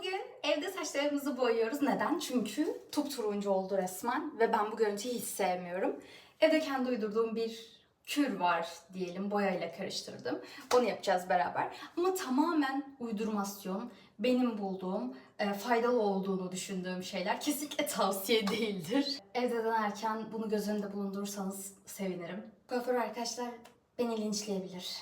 Bugün evde saçlarımızı boyuyoruz. Neden? Çünkü top turuncu oldu resmen ve ben bu görüntüyü hiç sevmiyorum. Evde kendi uydurduğum bir kür var diyelim boyayla karıştırdım. Onu yapacağız beraber. Ama tamamen uydurmasyon, benim bulduğum, e, faydalı olduğunu düşündüğüm şeyler kesinlikle tavsiye değildir. Evde denerken bunu göz önünde bulundurursanız sevinirim. Kuaför arkadaşlar beni linçleyebilir.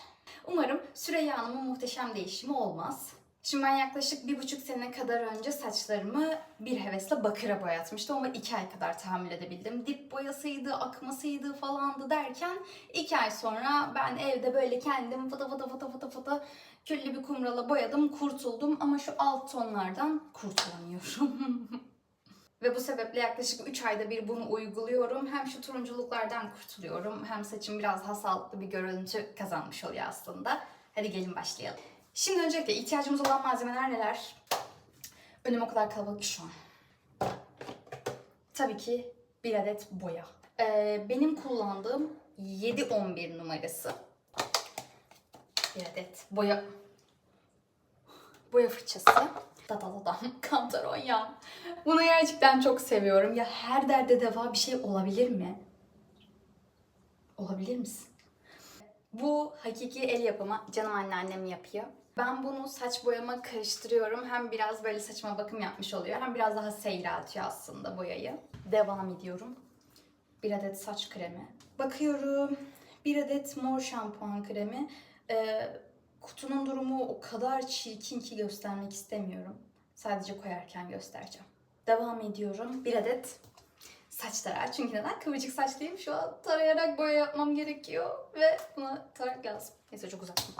Umarım Süreyya Hanım'ın muhteşem değişimi olmaz. Şimdi ben yaklaşık bir buçuk sene kadar önce saçlarımı bir hevesle bakıra boyatmıştım ama iki ay kadar tahammül edebildim. Dip boyasıydı, akmasıydı falandı derken iki ay sonra ben evde böyle kendim fıta fıta fıta fıta fıta küllü bir kumrala boyadım, kurtuldum ama şu alt tonlardan kurtulamıyorum. Ve bu sebeple yaklaşık 3 ayda bir bunu uyguluyorum. Hem şu turunculuklardan kurtuluyorum hem saçım biraz daha sağlıklı bir görüntü kazanmış oluyor aslında. Hadi gelin başlayalım. Şimdi öncelikle ihtiyacımız olan malzemeler neler? Önüm o kadar kalabalık ki şu an. Tabii ki bir adet boya. Ee, benim kullandığım 7-11 numarası. Bir adet boya boya fırçası. Da da da da kantaron ya. Bunu gerçekten çok seviyorum. Ya her derde deva bir şey olabilir mi? Olabilir misin? Bu hakiki el yapımı. Canım anneannem yapıyor. Ben bunu saç boyama karıştırıyorum. Hem biraz böyle saçıma bakım yapmış oluyor. Hem biraz daha seyreltiyor aslında boyayı. Devam ediyorum. Bir adet saç kremi. Bakıyorum. Bir adet mor şampuan kremi. Ee, kutunun durumu o kadar çirkin ki göstermek istemiyorum. Sadece koyarken göstereceğim. Devam ediyorum. Bir adet saç tarağı. Çünkü neden? Kıvırcık saçlıyım. Şu an tarayarak boya yapmam gerekiyor. Ve buna tarak lazım. Neyse çok uzattım.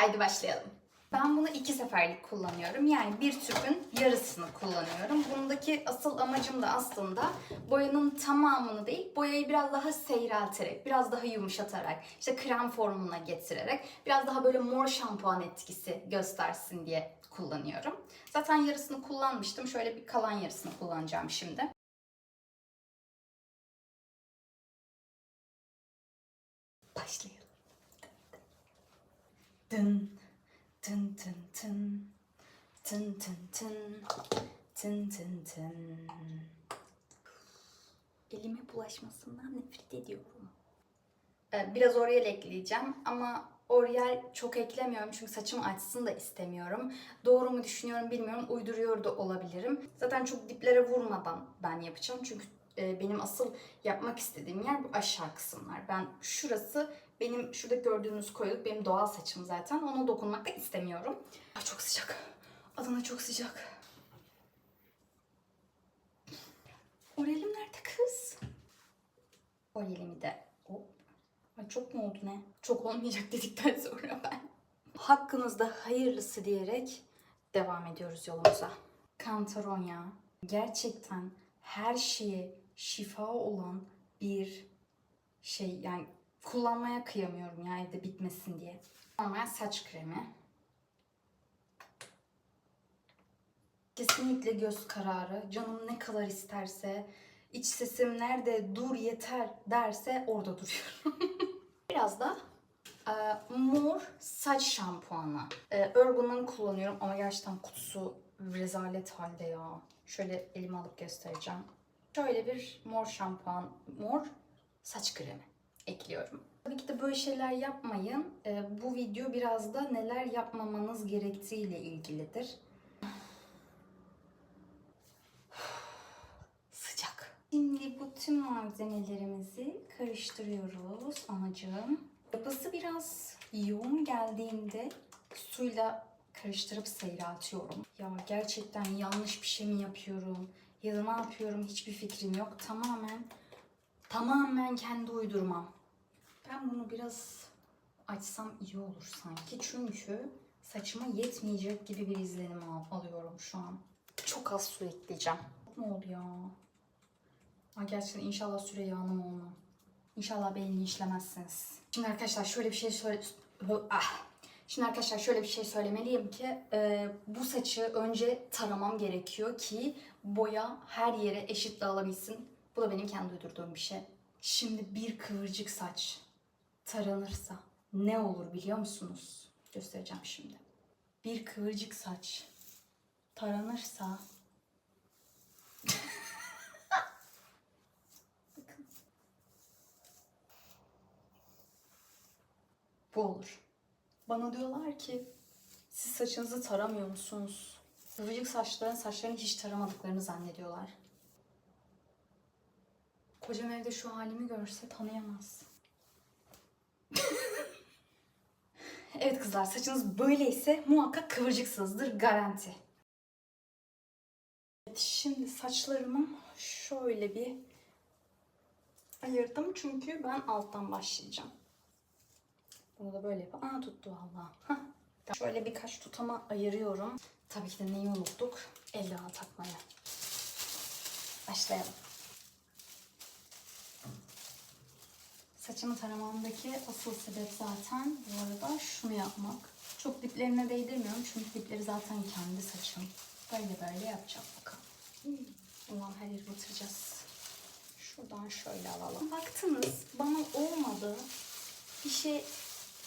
Haydi başlayalım. Ben bunu iki seferlik kullanıyorum. Yani bir tüpün yarısını kullanıyorum. Bundaki asıl amacım da aslında boyanın tamamını değil, boyayı biraz daha seyrelterek, biraz daha yumuşatarak, işte krem formuna getirerek, biraz daha böyle mor şampuan etkisi göstersin diye kullanıyorum. Zaten yarısını kullanmıştım. Şöyle bir kalan yarısını kullanacağım şimdi. Başlayalım. Dın tın tın tın tın tın tın tın tın tın Elime bulaşmasından nefret ediyorum. Ee, Biraz Oryal ekleyeceğim ama Oryal çok eklemiyorum çünkü saçımı açsın da istemiyorum. Doğru mu düşünüyorum bilmiyorum. Uyduruyor da olabilirim. Zaten çok diplere vurmadan ben yapacağım. Çünkü e, benim asıl yapmak istediğim yer bu aşağı kısımlar. Ben şurası benim şurada gördüğünüz koyuluk benim doğal saçım zaten. Ona dokunmak da istemiyorum. Ay çok sıcak. Adana çok sıcak. Oryalim nerede kız? Oryalimi de hop. Ay çok mu oldu ne? Çok olmayacak dedikten sonra ben. Hakkınızda hayırlısı diyerek devam ediyoruz yolumuza. Kantaronya gerçekten her şeye şifa olan bir şey yani kullanmaya kıyamıyorum ya evde bitmesin diye. Normal saç kremi. Kesinlikle göz kararı. Canım ne kadar isterse, iç sesim nerede dur yeter derse orada duruyorum. Biraz da e, mor saç şampuanı. E, Urban'ın kullanıyorum ama gerçekten kutusu rezalet halde ya. Şöyle elime alıp göstereceğim. Şöyle bir mor şampuan, mor saç kremi ekliyorum. Tabii ki de böyle şeyler yapmayın. E, bu video biraz da neler yapmamanız gerektiğiyle ilgilidir. Sıcak. Şimdi bu tüm malzemelerimizi karıştırıyoruz anacığım. Yapısı biraz yoğun geldiğinde suyla karıştırıp seyreltiyorum. Ya gerçekten yanlış bir şey mi yapıyorum? Ya da ne yapıyorum hiçbir fikrim yok. Tamamen tamamen kendi uydurmam. Ben bunu biraz açsam iyi olur sanki. Çünkü saçıma yetmeyecek gibi bir izlenim al- alıyorum şu an. Çok az su ekleyeceğim. Ne oldu ya? Ay gerçekten inşallah Süreyya Hanım olmam. İnşallah beni işlemezsiniz. Şimdi arkadaşlar şöyle bir şey söyle... Ah. Şimdi arkadaşlar şöyle bir şey söylemeliyim ki e, bu saçı önce taramam gerekiyor ki boya her yere eşit dağılabilsin. Bu da benim kendi uydurduğum bir şey. Şimdi bir kıvırcık saç taranırsa ne olur biliyor musunuz? Göstereceğim şimdi. Bir kıvırcık saç taranırsa Bakın. Bu olur. Bana diyorlar ki siz saçınızı taramıyor musunuz? Kıvırcık saçların saçlarını hiç taramadıklarını zannediyorlar. Kocam evde şu halimi görse tanıyamaz. evet kızlar saçınız böyleyse muhakkak kıvırcıksızdır garanti. Evet, şimdi saçlarımı şöyle bir ayırdım çünkü ben alttan başlayacağım. Bunu da böyle yapalım. Aa tuttu valla. Şöyle birkaç tutama ayırıyorum. Tabii ki de neyi unuttuk? Eldiven takmayı. Başlayalım. Saçımı taramamdaki asıl sebep zaten bu arada şunu yapmak. Çok diplerine değdirmiyorum çünkü dipleri zaten kendi saçım. Böyle böyle yapacağım bakalım. Ulan her yeri batıracağız. Şuradan şöyle alalım. Baktınız bana olmadı. Bir şey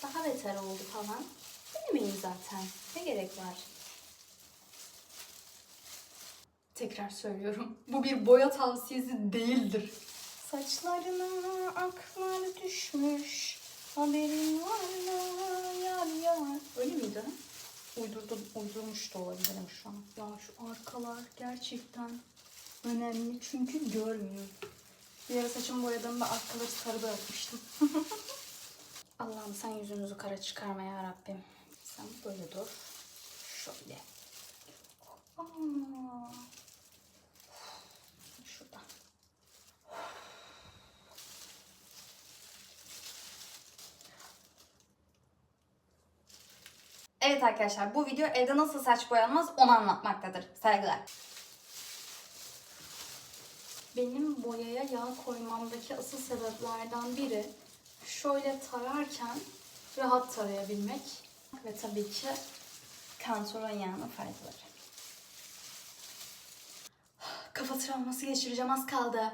daha beter oldu falan. Denemeyin zaten. Ne gerek var? Tekrar söylüyorum. Bu bir boya tavsiyesi değildir. Saçlarına aklar düşmüş. Haberin var mı yar yar. Öyle miydi? Uydurdum, uydurmuş da olabilirim şu an. Ya şu arkalar gerçekten önemli çünkü görmüyor. Bir ara saçımı boyadığımda arkaları sarı bırakmıştım. Allah'ım sen yüzümüzü kara çıkarma ya Rabbim. Sen böyle dur. Şöyle. Aa. Şurada. Evet arkadaşlar bu video evde nasıl saç boyanmaz onu anlatmaktadır. Saygılar. Benim boyaya yağ koymamdaki asıl sebeplerden biri şöyle tararken rahat tarayabilmek ve tabii ki kantaron yağının faydaları. Kafa travması geçireceğim az kaldı.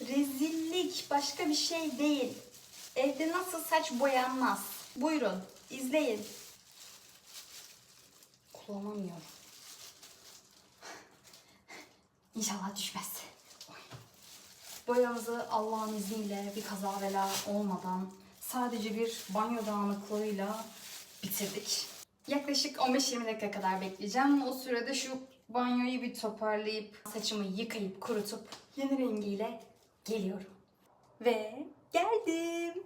Rezillik başka bir şey değil. Evde nasıl saç boyanmaz? Buyurun izleyin. Kullanamıyorum. İnşallah düşmez. Boyamızı Allah'ın izniyle bir kaza bela olmadan sadece bir banyo dağınıklığıyla bitirdik. Yaklaşık 15-20 dakika kadar bekleyeceğim. O sürede şu banyoyu bir toparlayıp saçımı yıkayıp kurutup yeni rengiyle geliyorum. Ve geldim.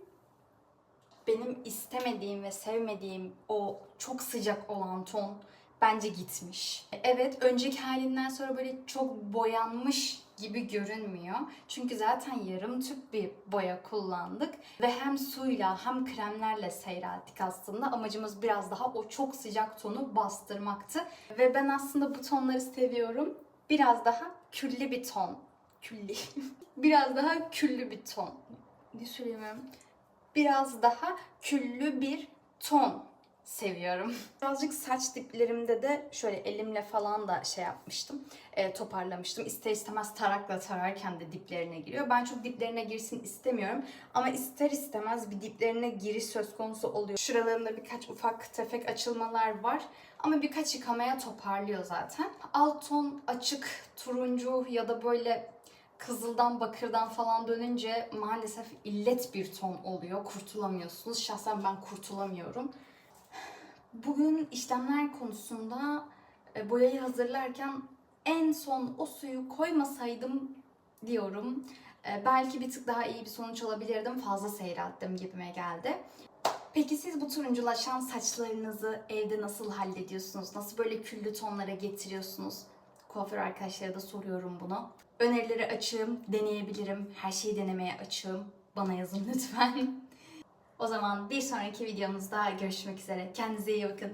Benim istemediğim ve sevmediğim o çok sıcak olan ton bence gitmiş. Evet önceki halinden sonra böyle çok boyanmış gibi görünmüyor. Çünkü zaten yarım tüp bir boya kullandık ve hem suyla hem kremlerle seyrelttik aslında. Amacımız biraz daha o çok sıcak tonu bastırmaktı. Ve ben aslında bu tonları seviyorum. Biraz daha küllü bir ton. Külli. biraz daha küllü bir ton. Ne söyleyemem? Biraz daha küllü bir ton seviyorum. Birazcık saç diplerimde de şöyle elimle falan da şey yapmıştım. e, toparlamıştım. İster istemez tarakla tararken de diplerine giriyor. Ben çok diplerine girsin istemiyorum. Ama ister istemez bir diplerine giriş söz konusu oluyor. Şuralarında birkaç ufak tefek açılmalar var. Ama birkaç yıkamaya toparlıyor zaten. Alt ton açık turuncu ya da böyle kızıldan bakırdan falan dönünce maalesef illet bir ton oluyor. Kurtulamıyorsunuz. Şahsen ben kurtulamıyorum. Bugün işlemler konusunda e, boyayı hazırlarken en son o suyu koymasaydım diyorum. E, Belki bir tık daha iyi bir sonuç alabilirdim. Fazla seyrelttim gibime geldi. Peki siz bu turunculaşan saçlarınızı evde nasıl hallediyorsunuz? Nasıl böyle küllü tonlara getiriyorsunuz? Kuaför arkadaşlara da soruyorum bunu. Önerileri açığım, deneyebilirim. Her şeyi denemeye açığım. Bana yazın lütfen. O zaman bir sonraki videomuzda görüşmek üzere. Kendinize iyi bakın.